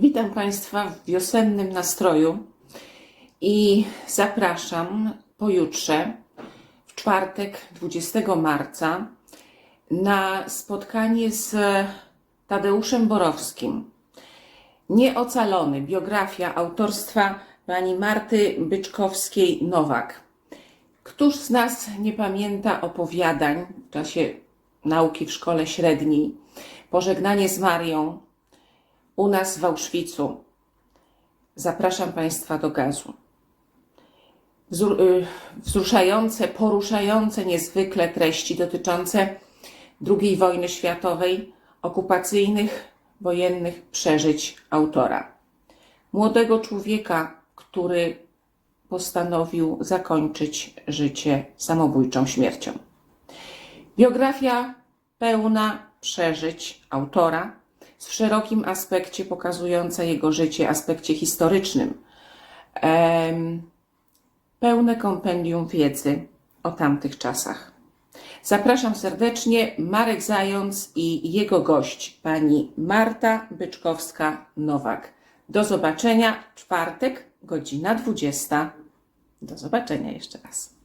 Witam Państwa w wiosennym nastroju i zapraszam pojutrze, w czwartek 20 marca, na spotkanie z Tadeuszem Borowskim. Nieocalony, biografia autorstwa pani Marty Byczkowskiej-Nowak. Któż z nas nie pamięta opowiadań w czasie nauki w szkole średniej? Pożegnanie z Marią, u nas w Auschwitzu. Zapraszam Państwa do gazu. Y, wzruszające, poruszające niezwykle treści dotyczące II wojny światowej, okupacyjnych, wojennych przeżyć autora. Młodego człowieka, który postanowił zakończyć życie samobójczą śmiercią. Biografia pełna przeżyć autora, w szerokim aspekcie pokazująca jego życie, aspekcie historycznym. Pełne kompendium wiedzy o tamtych czasach. Zapraszam serdecznie Marek Zając i jego gość, pani Marta Byczkowska-Nowak. Do zobaczenia czwartek, godzina 20. Do zobaczenia jeszcze raz.